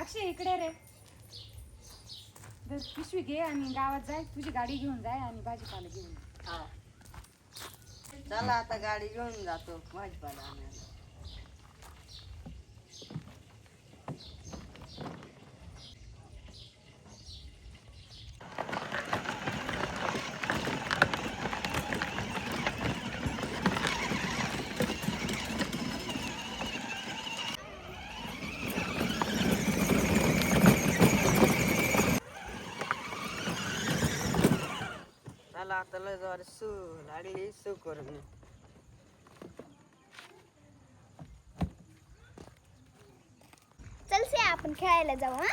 अक्षय इकडे रे. पिशवी घे आणि गावात जाय. तुझी गाडी घेऊन जाय आणि भाजीपाला घेऊन ये. हा. चला आता गाडी घेऊन जातो. भाजीपाला आणायला. चला जर सू लागली सू करून चल से आपण खेळायला जाऊ हा?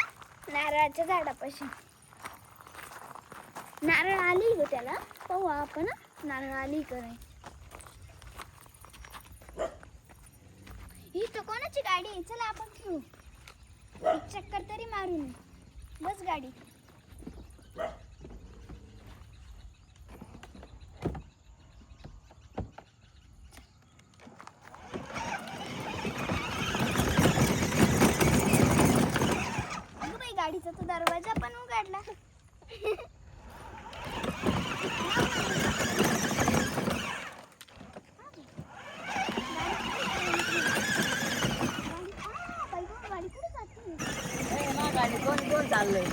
नारळाच्या झाडापाशी. नारळ आली ग त्याला. पाहू आपण नारळ आली करे ही तर कोणाची गाडी? आहे चला आपण खेळू. एक चक्कर तरी मारून बस गाडी अगं बाई गाडीचा तो दरवाजा पण उघडला. गाडी चाललंय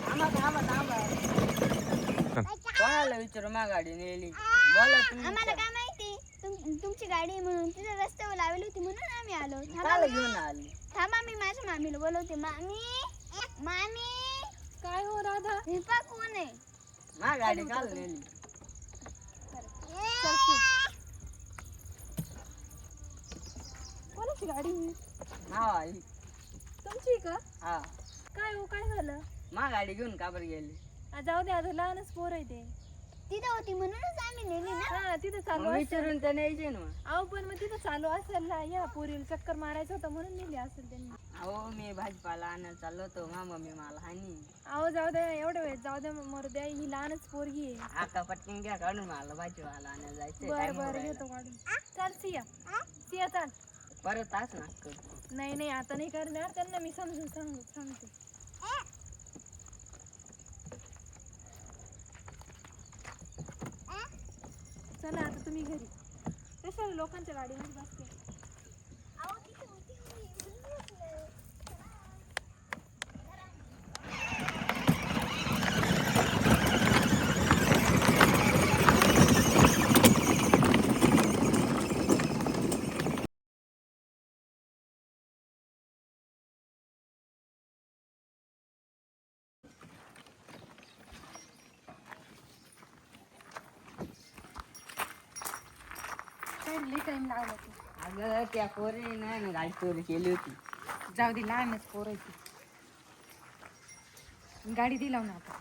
थांबा थांबा थांबा कोणाला विचारू मा गाडी नेली बोला तुम्ही आम्हाला काय माहिती? तुम- तुमची गाडी आहे म्हणून तिथे रस्त्यावर लावली होती म्हणून आम्ही आलो. थांबा काला घेऊन आली. थांबा मी माझ्या मामीला बोलवते. मामी मामी. काय हो राधा? हे पहा कोण आहे. मा गाडी काल नेली कोणाची गाडी आई. तुमची का? हा. काय हो काय झालं? मा गाडी घेऊन का बरं गेली? आ, जाऊ दे आता लहानच पोर आहे ते. तिथं होती म्हणूनच आम्ही नेली ना. हा तिथं चालू मग असेल. विचारून तर न्यायचे ना मग. अहो पण मग तिथं चालू असेल ना या पोरीला चक्कर मारायचं होतं म्हणून नेली असेल त्यांनी. अहो मी भाजीपाला आणायला चाललो होतो मा मम्मी मला हानी. अहो जाऊ द्या एवढ्या वेळ जाऊ द्या मरू द्या ही लहानच पोरगी आहे. आका पटकन घ्या काढून मला भाजीपाला आणायला बर बर होईल. घेतो काढून. चाल सिया. सिया चाल. परत तास ना नाही नाही आता नाही करणार त्यांना मी समजून सांग सांगते. चला आता तुम्ही घरी. कशाला लोकांच्या गाडीमध्ये बसते. लई टाइम लागला तू अगं त्या पोरी नाही ना गाडी चोरी केली होती. जाऊ दे लहानच पोर आहे ती. गाडी दिला ना आता.